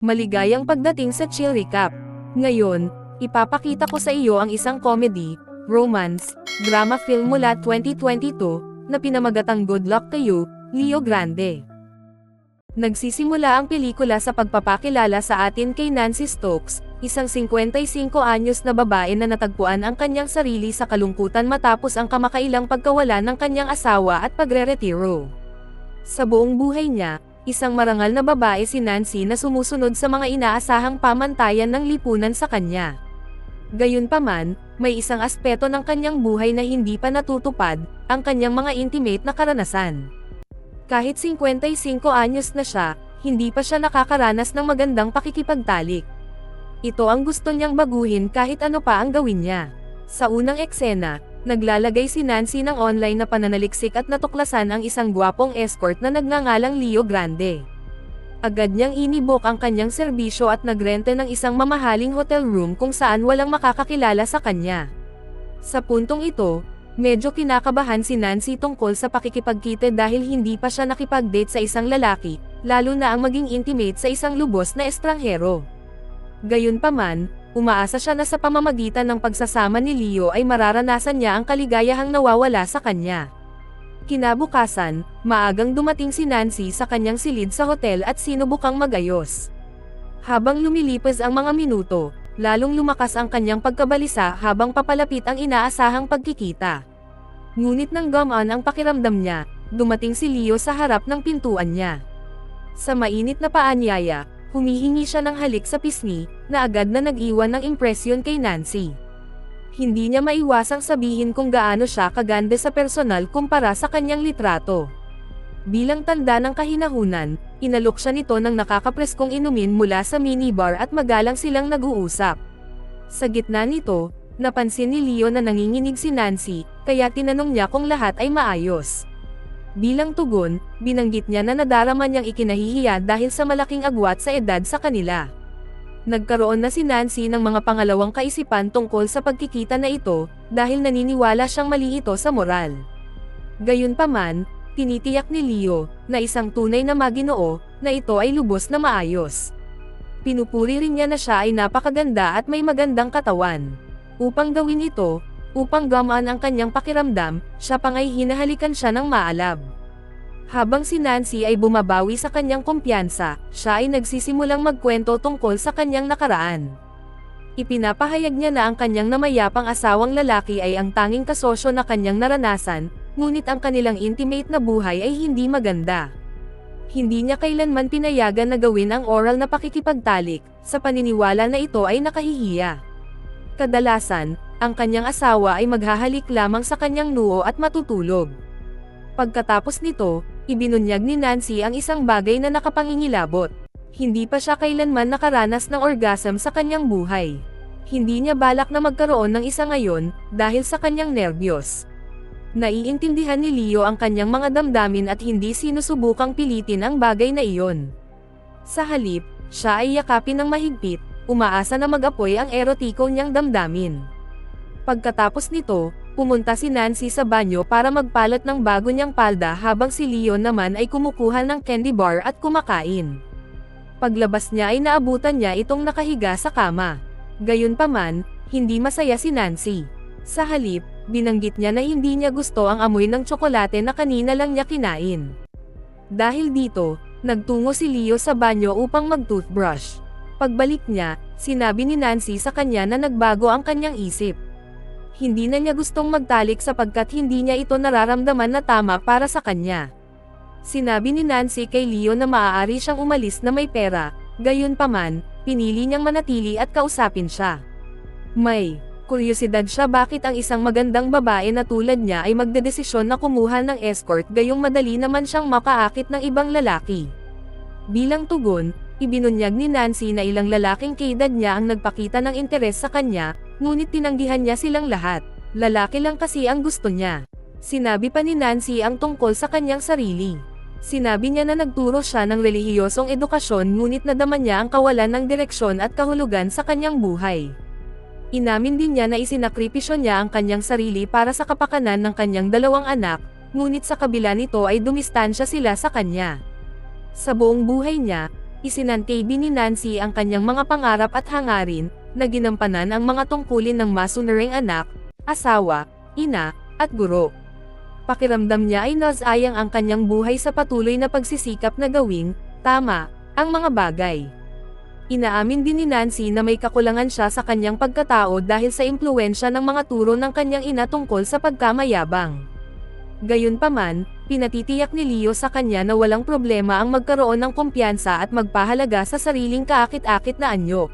Maligayang pagdating sa Chill Recap. Ngayon, ipapakita ko sa iyo ang isang comedy, romance, drama film mula 2022, na pinamagatang Good Luck to You, Leo Grande. Nagsisimula ang pelikula sa pagpapakilala sa atin kay Nancy Stokes, isang 55 anyos na babae na natagpuan ang kanyang sarili sa kalungkutan matapos ang kamakailang pagkawala ng kanyang asawa at pagre-retiro. Sa buong buhay niya, isang marangal na babae si Nancy na sumusunod sa mga inaasahang pamantayan ng lipunan sa kanya. Gayunpaman, may isang aspeto ng kanyang buhay na hindi pa natutupad, ang kanyang mga intimate na karanasan. Kahit 55 anyos na siya, hindi pa siya nakakaranas ng magandang pakikipagtalik. Ito ang gusto niyang baguhin kahit ano pa ang gawin niya. Sa unang eksena, naglalagay si Nancy ng online na pananaliksik at natuklasan ang isang gwapong escort na nagngangalang Leo Grande. Agad niyang inibok ang kanyang serbisyo at nagrente ng isang mamahaling hotel room kung saan walang makakakilala sa kanya. Sa puntong ito, medyo kinakabahan si Nancy tungkol sa pakikipagkita dahil hindi pa siya nakipag-date sa isang lalaki, lalo na ang maging intimate sa isang lubos na estranghero. Gayunpaman, umaasa siya na sa pamamagitan ng pagsasama ni Leo ay mararanasan niya ang kaligayahang nawawala sa kanya. Kinabukasan, maagang dumating si Nancy sa kanyang silid sa hotel at sinubukang magayos. Habang lumilipas ang mga minuto, lalong lumakas ang kanyang pagkabalisa habang papalapit ang inaasahang pagkikita. Ngunit nang gamaan ang pakiramdam niya, dumating si Leo sa harap ng pintuan niya. Sa mainit na paanyaya, humihingi siya ng halik sa pisngi, na agad na nag-iwan ng impresyon kay Nancy. Hindi niya maiwasang sabihin kung gaano siya kaganda sa personal kumpara sa kanyang litrato. Bilang tanda ng kahinahunan, inalok siya nito ng nakakapreskong inumin mula sa minibar at magalang silang nag-uusap. Sa gitna nito, napansin ni Leo na nanginginig si Nancy, kaya tinanong niya kung lahat ay maayos. Bilang tugon, binanggit niya na nadarama niyang ikinahihiya dahil sa malaking agwat sa edad sa kanila. Nagkaroon na si Nancy ng mga pangalawang kaisipan tungkol sa pagkikita na ito, dahil naniniwala siyang mali ito sa moral. Gayunpaman, tinitiyak ni Leo, na isang tunay na maginoo, na ito ay lubos na maayos. Pinupuri rin niya na siya ay napakaganda at may magandang katawan. Upang gawin ito, upang gamaan ang kanyang pakiramdam, siya pang ay hinahalikan siya ng maalab. Habang si Nancy ay bumabawi sa kanyang kumpiyansa, siya ay nagsisimulang magkwento tungkol sa kanyang nakaraan. Ipinapahayag niya na ang kanyang namayapang asawang lalaki ay ang tanging kasosyo na kanyang naranasan, ngunit ang kanilang intimate na buhay ay hindi maganda. Hindi niya kailanman pinayagan na gawin ang oral na pakikipagtalik, sa paniniwala na ito ay nakahihiya. Kadalasan, ang kanyang asawa ay maghahalik lamang sa kanyang noo at matutulog. Pagkatapos nito, ibinunyag ni Nancy ang isang bagay na nakapangingilabot. Hindi pa siya kailanman nakaranas ng orgasm sa kanyang buhay. Hindi niya balak na magkaroon ng isa ngayon, dahil sa kanyang nervyos. Naiintindihan ni Leo ang kanyang mga damdamin at hindi sinusubukang pilitin ang bagay na iyon. Sa halip, siya ay yakapin ng mahigpit, umaasa na mag-apoy ang erotiko niyang damdamin. Pagkatapos nito, pumunta si Nancy sa banyo para magpalat ng bago niyang palda habang si Leon naman ay kumukuha ng candy bar at kumakain. Paglabas niya ay naabutan niya itong nakahiga sa kama. Gayunpaman, hindi masaya si Nancy. Sa halip, binanggit niya na hindi niya gusto ang amoy ng tsokolate na kanina lang niya kinain. Dahil dito, nagtungo si Leo sa banyo upang mag-toothbrush. Pagbalik niya, sinabi ni Nancy sa kanya na nagbago ang kanyang isip. Hindi na niya gustong magtalik sapagkat hindi niya ito nararamdaman na tama para sa kanya. Sinabi ni Nancy kay Leo na maaari siyang umalis na may pera, gayon paman, pinili niyang manatili at kausapin siya. May kuryosidad siya bakit ang isang magandang babae na tulad niya ay magdedesisyon na kumuha ng escort gayong madali naman siyang makaakit ng ibang lalaki. Bilang tugon, ibinunyag ni Nancy na ilang lalaking kaedad niya ang nagpakita ng interes sa kanya, ngunit tinanggihan niya silang lahat. Lalaki lang kasi ang gusto niya. Sinabi pa ni Nancy ang tungkol sa kanyang sarili. Sinabi niya na nagturo siya ng relihiyosong edukasyon ngunit nadama niya ang kawalan ng direksyon at kahulugan sa kanyang buhay. Inamin din niya na isinakripisyo niya ang kanyang sarili para sa kapakanan ng kanyang dalawang anak, ngunit sa kabila nito ay dumistansya sila sa kanya. Sa buong buhay niya, isinantabi ni Nancy ang kanyang mga pangarap at hangarin, na ginampanan ang mga tungkulin ng masunuring anak, asawa, ina, at guro. Pakiramdam niya ay nasayang ang kanyang buhay sa patuloy na pagsisikap na gawing, tama, ang mga bagay. Inaamin din ni Nancy na may kakulangan siya sa kanyang pagkatao dahil sa impluensya ng mga turo ng kanyang ina tungkol sa pagkamayabang. Gayunpaman, pinatitiyak ni Leo sa kanya na walang problema ang magkaroon ng kumpiyansa at magpahalaga sa sariling kaakit-akit na anyo.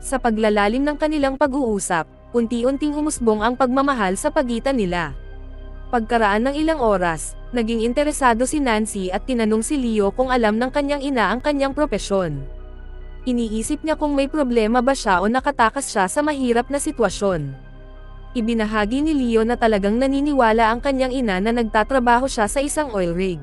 Sa paglalalim ng kanilang pag-uusap, unti-unting umusbong ang pagmamahal sa pagitan nila. Pagkaraan ng ilang oras, naging interesado si Nancy at tinanong si Leo kung alam ng kanyang ina ang kanyang propesyon. Iniisip niya kung may problema ba siya o nakatakas siya sa mahirap na sitwasyon. Ibinahagi ni Leo na talagang naniniwala ang kanyang ina na nagtatrabaho siya sa isang oil rig.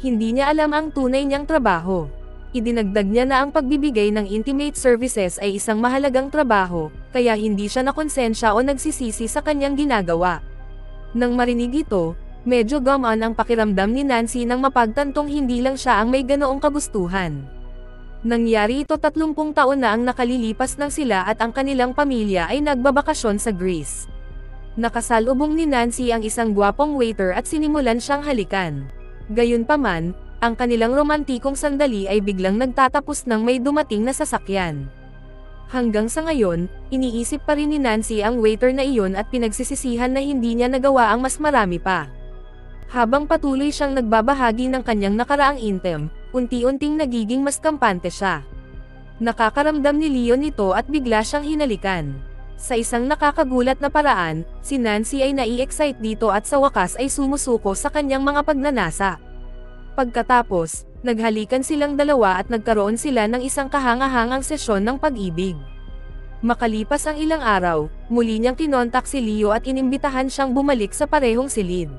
Hindi niya alam ang tunay niyang trabaho. Idinagdag niya na ang pagbibigay ng intimate services ay isang mahalagang trabaho, kaya hindi siya nakonsensya o nagsisisi sa kanyang ginagawa. Nang marinig ito, medyo gamaan ang pakiramdam ni Nancy nang mapagtantong hindi lang siya ang may ganoong kagustuhan. Nangyari ito 30 taon na ang nakalilipas ng sila at ang kanilang pamilya ay nagbabakasyon sa Greece. Nakasalubong ni Nancy ang isang gwapong waiter at sinimulan siyang halikan. Gayunpaman, ang kanilang romantikong sandali ay biglang nagtatapos nang may dumating na sasakyan. Hanggang sa ngayon, iniisip pa rin ni Nancy ang waiter na iyon at pinagsisisihan na hindi niya nagawa ang mas marami pa. Habang patuloy siyang nagbabahagi ng kanyang nakaraang intem, unti-unting nagiging mas kampante siya. Nakakaramdam ni Leo nito at bigla siyang hinalikan. Sa isang nakakagulat na paraan, si Nancy ay nai-excite dito at sa wakas ay sumusuko sa kanyang mga pagnanasa. Pagkatapos, naghalikan silang dalawa at nagkaroon sila ng isang kahangahangang sesyon ng pag-ibig. Makalipas ang ilang araw, muli niyang kinontak si Leo at inimbitahan siyang bumalik sa parehong silid.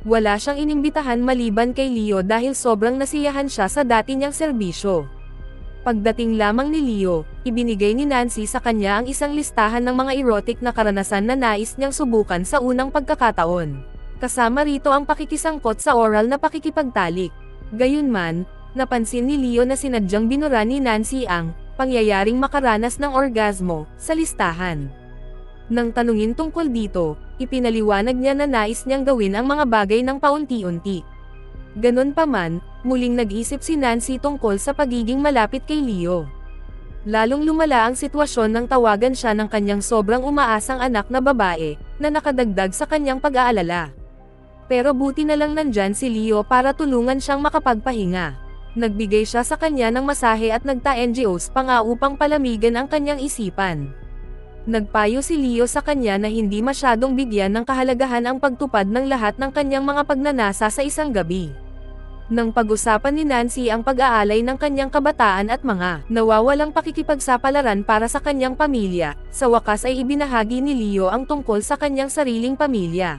Wala siyang inimbitahan maliban kay Leo dahil sobrang nasiyahan siya sa dati niyang serbisyo. Pagdating lamang ni Leo, ibinigay ni Nancy sa kanya ang isang listahan ng mga erotic na karanasan na nais niyang subukan sa unang pagkakataon. Kasama rito ang pakikisangkot sa oral na pakikipagtalik. Gayunman, napansin ni Leo na sinadyang binura ni Nancy ang pangyayaring makaranas ng orgasmo sa listahan. Nang tanungin tungkol dito, ipinaliwanag niya na nais niyang gawin ang mga bagay ng paunti-unti. Ganon pa man, muling nag-isip si Nancy tungkol sa pagiging malapit kay Leo. Lalong lumala ang sitwasyon nang tawagan siya ng kanyang sobrang umaasang anak na babae, na nakadagdag sa kanyang pag-aalala. Pero buti na lang nandyan si Leo para tulungan siyang makapagpahinga. Nagbigay siya sa kanya ng masahe at nagta-NGOs pa nga upang palamigan ang kanyang isipan. Nagpayo si Leo sa kanya na hindi masyadong bigyan ng kahalagahan ang pagtupad ng lahat ng kanyang mga pagnanasa sa isang gabi. Nang pag-usapan ni Nancy ang pag-aalay ng kanyang kabataan at mga nawawalang pakikipagsapalaran para sa kanyang pamilya, sa wakas ay ibinahagi ni Leo ang tungkol sa kanyang sariling pamilya.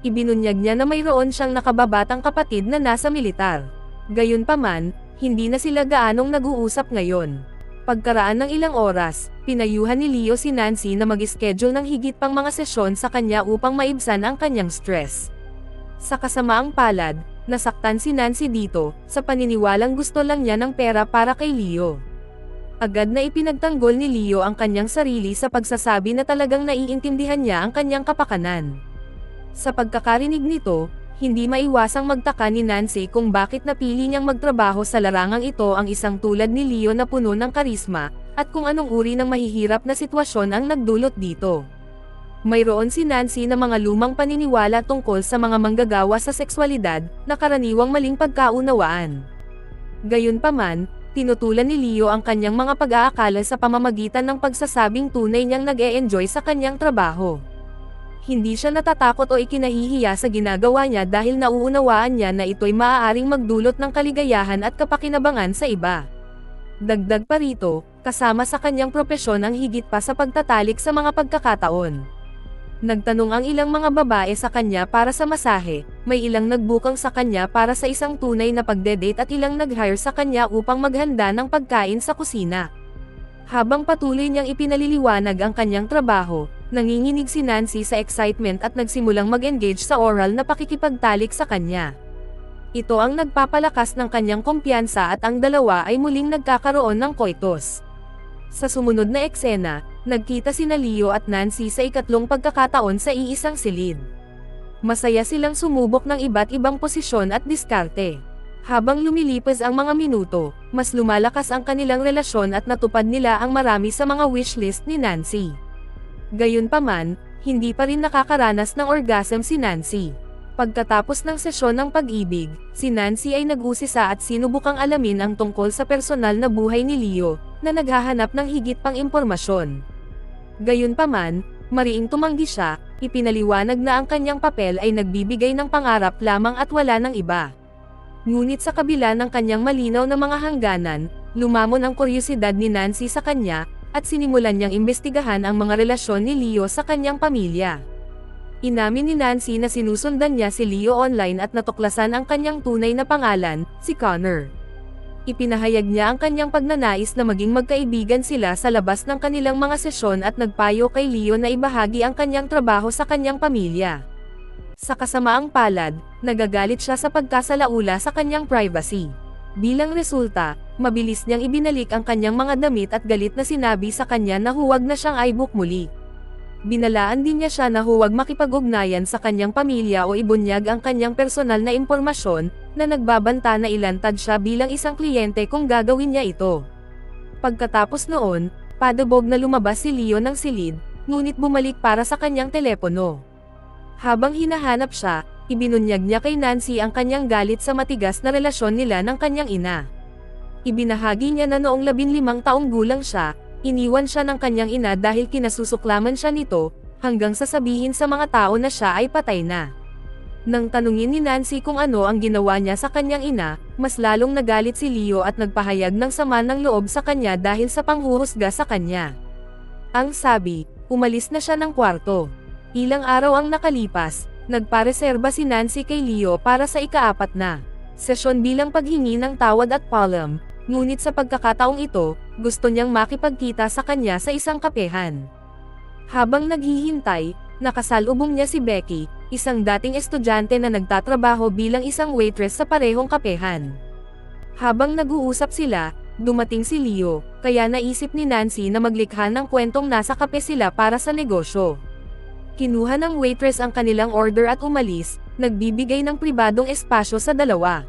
Ibinunyag niya na mayroon siyang nakababatang kapatid na nasa militar. Gayunpaman, hindi na sila gaanong nag-uusap ngayon. Pagkaraan ng ilang oras, pinayuhan ni Leo si Nancy na mag-schedule ng higit pang mga sesyon sa kanya upang maibsan ang kanyang stress. Sa kasamaang palad, nasaktan si Nancy dito, sa paniniwalang gusto lang niya ng pera para kay Leo. Agad na ipinagtanggol ni Leo ang kanyang sarili sa pagsasabi na talagang naiintindihan niya ang kanyang kapakanan. Sa pagkakarinig nito, hindi maiwasang magtaka ni Nancy kung bakit napili niyang magtrabaho sa larangang ito ang isang tulad ni Leo na puno ng karisma, at kung anong uri ng mahihirap na sitwasyon ang nagdulot dito. Mayroon si Nancy na mga lumang paniniwala tungkol sa mga manggagawa sa sexualidad, na karaniwang maling pagkaunawaan. Gayunpaman, tinutulan ni Leo ang kanyang mga pag-aakala sa pamamagitan ng pagsasabing tunay niyang nag-e-enjoy sa kanyang trabaho hindi siya natatakot o ikinahihiya sa ginagawa niya dahil nauunawaan niya na ito'y maaaring magdulot ng kaligayahan at kapakinabangan sa iba. Dagdag pa rito, kasama sa kanyang propesyon ang higit pa sa pagtatalik sa mga pagkakataon. Nagtanong ang ilang mga babae sa kanya para sa masahe, may ilang nagbukang sa kanya para sa isang tunay na pagdedate at ilang nag-hire sa kanya upang maghanda ng pagkain sa kusina. Habang patuloy niyang ipinaliliwanag ang kanyang trabaho, nanginginig si Nancy sa excitement at nagsimulang mag-engage sa oral na pakikipagtalik sa kanya. Ito ang nagpapalakas ng kanyang kumpiyansa at ang dalawa ay muling nagkakaroon ng koitos. Sa sumunod na eksena, nagkita sina Leo at Nancy sa ikatlong pagkakataon sa iisang silid. Masaya silang sumubok ng iba't ibang posisyon at diskarte. Habang lumilipas ang mga minuto, mas lumalakas ang kanilang relasyon at natupad nila ang marami sa mga wishlist ni Nancy. Gayunpaman, hindi pa rin nakakaranas ng orgasm si Nancy. Pagkatapos ng sesyon ng pag-ibig, si Nancy ay nag-usisa at sinubukang alamin ang tungkol sa personal na buhay ni Leo, na naghahanap ng higit pang impormasyon. Gayunpaman, mariing tumanggi siya, ipinaliwanag na ang kanyang papel ay nagbibigay ng pangarap lamang at wala ng iba. Ngunit sa kabila ng kanyang malinaw na mga hangganan, lumamon ang kuryosidad ni Nancy sa kanya, at sinimulan niyang imbestigahan ang mga relasyon ni Leo sa kanyang pamilya. Inamin ni Nancy na sinusundan niya si Leo online at natuklasan ang kanyang tunay na pangalan, si Connor. Ipinahayag niya ang kanyang pagnanais na maging magkaibigan sila sa labas ng kanilang mga sesyon at nagpayo kay Leo na ibahagi ang kanyang trabaho sa kanyang pamilya. Sa kasamaang palad, nagagalit siya sa pagkasalaula sa kanyang privacy. Bilang resulta, mabilis niyang ibinalik ang kanyang mga damit at galit na sinabi sa kanya na huwag na siyang iBook muli. Binalaan din niya siya na huwag makipag-ugnayan sa kanyang pamilya o ibunyag ang kanyang personal na impormasyon, na nagbabanta na ilantad siya bilang isang kliyente kung gagawin niya ito. Pagkatapos noon, padabog na lumabas si Leo ng silid, ngunit bumalik para sa kanyang telepono. Habang hinahanap siya, ibinunyag niya kay Nancy ang kanyang galit sa matigas na relasyon nila ng kanyang ina. Ibinahagi niya na noong 15 taong gulang siya, iniwan siya ng kanyang ina dahil kinasusuklaman siya nito, hanggang sasabihin sa mga tao na siya ay patay na. Nang tanungin ni Nancy kung ano ang ginawa niya sa kanyang ina, mas lalong nagalit si Leo at nagpahayag ng sama ng loob sa kanya dahil sa panghuhusga sa kanya. Ang sabi, umalis na siya ng kwarto. Ilang araw ang nakalipas, nagpareserba si Nancy kay Leo para sa ikaapat na sesyon bilang paghingi ng tawad at palm, ngunit sa pagkakataong ito, gusto niyang makipagkita sa kanya sa isang kapehan. Habang naghihintay, nakasalubong niya si Becky, isang dating estudyante na nagtatrabaho bilang isang waitress sa parehong kapehan. Habang nag-uusap sila, dumating si Leo, kaya naisip ni Nancy na maglikha ng kwentong nasa kape sila para sa negosyo. Kinuha ng waitress ang kanilang order at umalis, nagbibigay ng pribadong espasyo sa dalawa.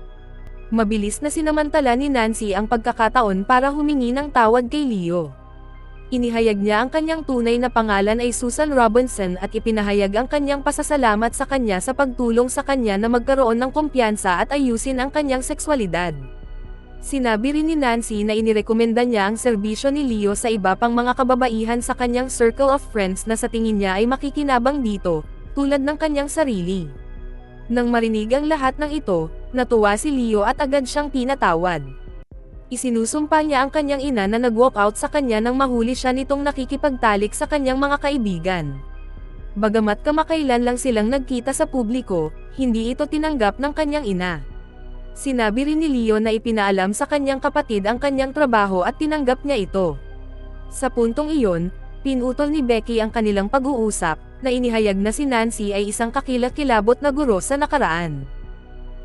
Mabilis na sinamantala ni Nancy ang pagkakataon para humingi ng tawad kay Leo. Inihayag niya ang kanyang tunay na pangalan ay Susan Robinson at ipinahayag ang kanyang pasasalamat sa kanya sa pagtulong sa kanya na magkaroon ng kumpiyansa at ayusin ang kanyang sexualidad. Sinabi rin ni Nancy na inirekomenda niya ang serbisyo ni Leo sa iba pang mga kababaihan sa kanyang circle of friends na sa tingin niya ay makikinabang dito, tulad ng kanyang sarili. Nang marinig ang lahat ng ito, natuwa si Leo at agad siyang pinatawad. Isinusumpa niya ang kanyang ina na nag-walk out sa kanya nang mahuli siya nitong nakikipagtalik sa kanyang mga kaibigan. Bagamat kamakailan lang silang nagkita sa publiko, hindi ito tinanggap ng kanyang ina. Sinabi rin ni Leo na ipinaalam sa kanyang kapatid ang kanyang trabaho at tinanggap niya ito. Sa puntong iyon, pinutol ni Becky ang kanilang pag-uusap, na inihayag na si Nancy ay isang kakilakilabot na guro sa nakaraan.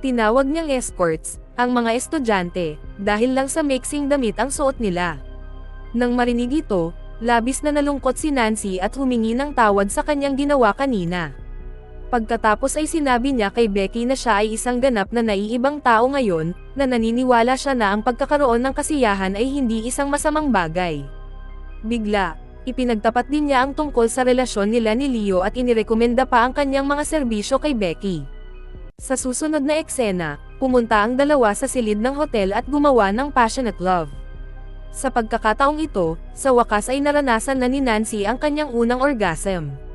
Tinawag niyang escorts, ang mga estudyante, dahil lang sa mixing damit ang suot nila. Nang marinig ito, labis na nalungkot si Nancy at humingi ng tawad sa kanyang ginawa kanina. Pagkatapos ay sinabi niya kay Becky na siya ay isang ganap na naiibang tao ngayon, na naniniwala siya na ang pagkakaroon ng kasiyahan ay hindi isang masamang bagay. Bigla, ipinagtapat din niya ang tungkol sa relasyon nila ni Leo at inirekomenda pa ang kanyang mga serbisyo kay Becky. Sa susunod na eksena, pumunta ang dalawa sa silid ng hotel at gumawa ng passionate love. Sa pagkakataong ito, sa wakas ay naranasan na ni Nancy ang kanyang unang orgasm.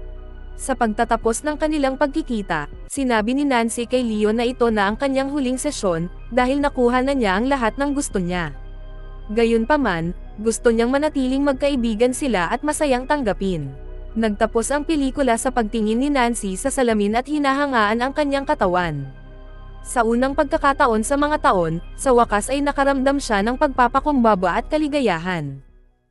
Sa pagtatapos ng kanilang pagkikita, sinabi ni Nancy kay Leo na ito na ang kanyang huling sesyon, dahil nakuha na niya ang lahat ng gusto niya. Gayunpaman, gusto niyang manatiling magkaibigan sila at masayang tanggapin. Nagtapos ang pelikula sa pagtingin ni Nancy sa salamin at hinahangaan ang kanyang katawan. Sa unang pagkakataon sa mga taon, sa wakas ay nakaramdam siya ng pagpapakumbaba at kaligayahan.